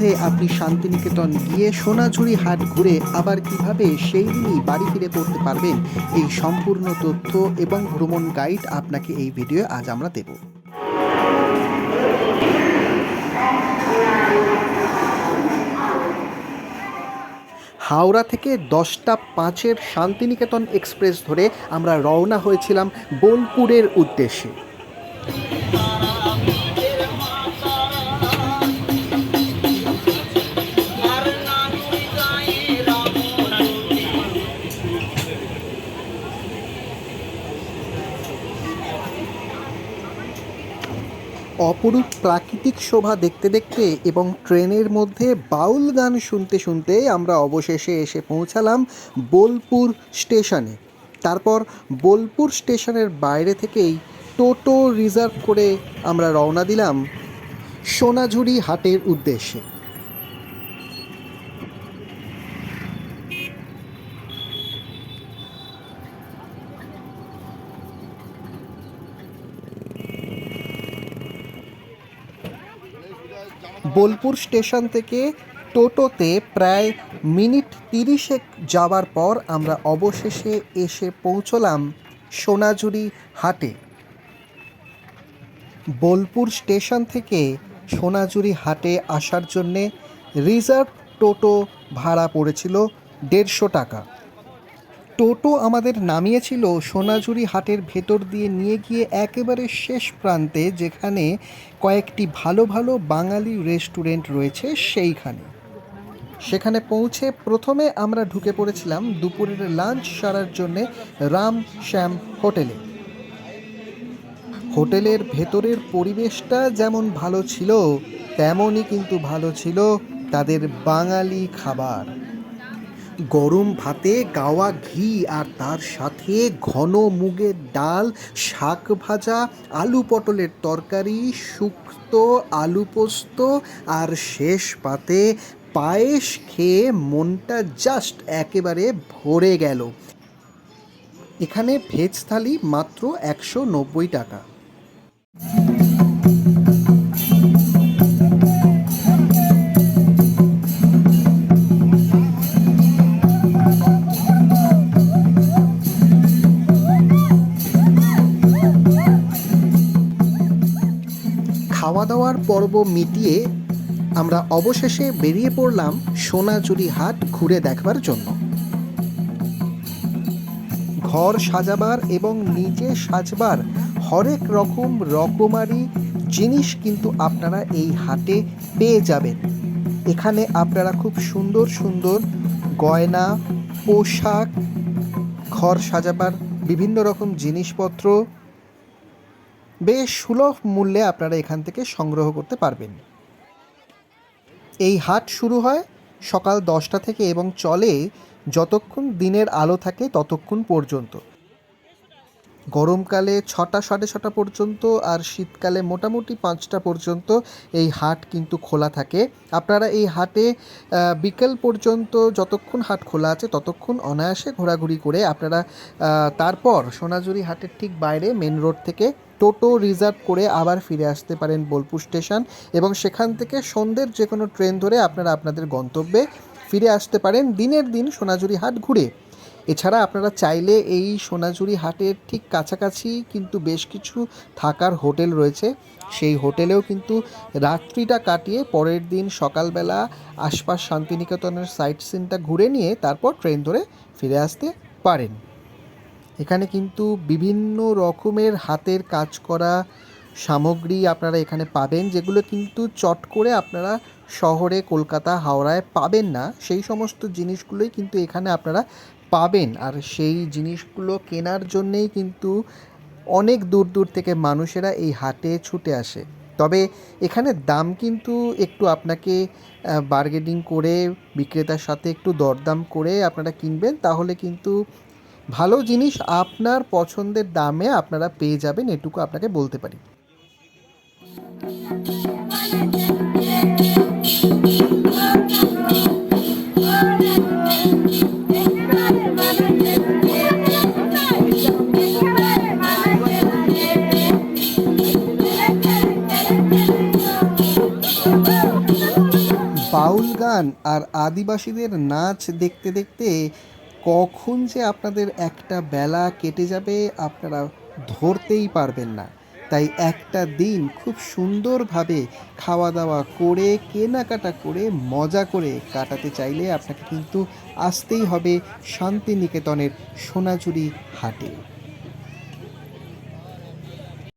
মধ্যে আপনি শান্তিনিকেতন গিয়ে সোনাঝুরি হাট ঘুরে আবার কীভাবে সেই দিনই বাড়ি ফিরে পড়তে পারবেন, এই সম্পূর্ণ তথ্য এবং ভ্রমণ গাইড আপনাকে এই ভিডিও আজ আমরা দেব। হাওড়া থেকে দশটা পাঁচের শান্তিনিকেতন এক্সপ্রেস ধরে আমরা রওনা হয়েছিলাম বোলপুরের উদ্দেশ্যে। অপরূপ প্রাকৃতিক শোভা দেখতে দেখতে এবং ট্রেনের মধ্যে বাউল গান শুনতে শুনতে আমরা অবশেষে এসে পৌঁছালাম বোলপুর স্টেশনে। তারপর বোলপুর স্টেশনের বাইরে থেকেই টোটো রিজার্ভ করে আমরা রওনা দিলাম সোনাঝুরি হাটের উদ্দেশ্যে। বোলপুর স্টেশন থেকে টোটোতে প্রায় মিনিট তিরিশেক যাওয়ার পর আমরা অবশেষে এসে পৌঁছলাম সোনাঝুরি হাটে। বোলপুর স্টেশন থেকে সোনাঝুরি হাটে আসার জন্যে রিজার্ভ টোটো ভাড়া পড়েছিল দেড়শো টাকা। টোটো আমাদের নামিয়েছিল সোনাঝুরি হাটের ভেতর দিয়ে নিয়ে গিয়ে একেবারে শেষ প্রান্তে, যেখানে কয়েকটি ভালো ভালো বাঙালি রেস্টুরেন্ট রয়েছে সেইখানে। সেখানে পৌঁছে প্রথমে আমরা ঢুকে পড়েছিলাম দুপুরের লাঞ্চ সারার জন্যে রাম শ্যাম হোটেলে। হোটেলের ভেতরের পরিবেশটা যেমন ভালো ছিল, তেমনই কিন্তু ভালো ছিল তাদের বাঙালি খাবার। গরম ভাতে গাওয়া ঘি আর তার সাথে ঘন মুগের ডাল, শাক ভাজা, আলু পটলের তরকারি, শুক্তো আলু পোস্ত আর শেষ পাতে পায়েস খেয়ে মনটা জাস্ট একেবারে ভরে গেল। এখানে ভেজ থালি মাত্র একশো নব্বই টাকা। খাওয়া দাওয়ার পর্ব মিটিয়ে আমরা অবশেষে বেরিয়ে পড়লাম সোনাঝুরি হাট ঘুরে দেখবার জন্য। ঘর সাজাবার এবং নিজে সাজবার হরেক রকম রকমারি জিনিস কিন্তু আপনারা এই হাটে পেয়ে যাবেন। এখানে আপনারা খুব সুন্দর সুন্দর গয়না, পোশাক, ঘর সাজাবার বিভিন্ন রকম জিনিসপত্র বেশ সুলভ মূল্যে আপনারা এখান থেকে সংগ্রহ করতে পারবেন। এই হাট শুরু হয় সকাল দশটা থেকে এবং চলে যতক্ষণ দিনের আলো থাকে ততক্ষণ পর্যন্ত। গরমকালে ছটা, সাড়ে ছটা পর্যন্ত আর শীতকালে মোটামুটি পাঁচটা পর্যন্ত এই হাট কিন্তু খোলা থাকে। আপনারা এই হাটে বিকেল পর্যন্ত যতক্ষণ হাট খোলা আছে ততক্ষণ অনায়াসে ঘোরাঘুরি করে আপনারা তারপর সোনাঝুরি হাটের ঠিক বাইরে মেন রোড থেকে টোটো রিজার্ভ করে আবার ফিরে আসতে পারেন বোলপুর স্টেশন এবং সেখান থেকে সন্ধ্যের যে কোনো ট্রেন ধরে আপনারা আপনাদের গন্তব্যে ফিরে আসতে পারেন। দিনের দিন সোনাঝুরি হাট ঘুরে। এছাড়া আপনারা চাইলে এই সোনাঝুরি হাটের ঠিক কাছাকাছি কিন্তু বেশ কিছু থাকার হোটেল রয়েছে। সেই হোটেলেও কিন্তু রাত্রিটা কাটিয়ে পরের দিন সকালবেলা আশপাশ শান্তিনিকেতনের সাইট সিনটা ঘুরে নিয়ে তারপর ট্রেন ধরে ফিরে আসতে পারেন। এখানে কিন্তু বিভিন্ন রকমের হাতের কাজ করা সামগ্রী আপনারা এখানে পাবেন, যেগুলো কিন্তু চট করে আপনারা শহরে, কলকাতা, হাওড়ায় পাবেন না। সেই সমস্ত জিনিসগুলোই কিন্তু এখানে আপনারা পাবেন। আর সেই জিনিসগুলো কেনার জন্যেই কিন্তু অনেক দূর দূর থেকে মানুষেরা এই হাটে ছুটে আসে। তবে এখানে দাম কিন্তু একটু আপনাকে বার্গেনিং করে, বিক্রেতার সাথে একটু দরদাম করে আপনারা কিনবেন। তাহলে কিন্তু ভালো জিনিস আপনার পছন্দের দামে আপনারা পেয়ে যাবেন, এটুকু আপনাকে বলতে পারি। বাউল গান আর আদিবাসীদের নাচ দেখতে দেখতে কখন যে আপনাদের একটা বেলা কেটে যাবে আপনারা ধরতেই পারবেন না। তাই একটা দিন খুব সুন্দরভাবে খাওয়া দাওয়া করে, কেনাকাটা করে, মজা করে কাটাতে চাইলে আপনাকে কিন্তু আসতেই হবে শান্তিনিকেতনের সোনাঝুরি হাটে।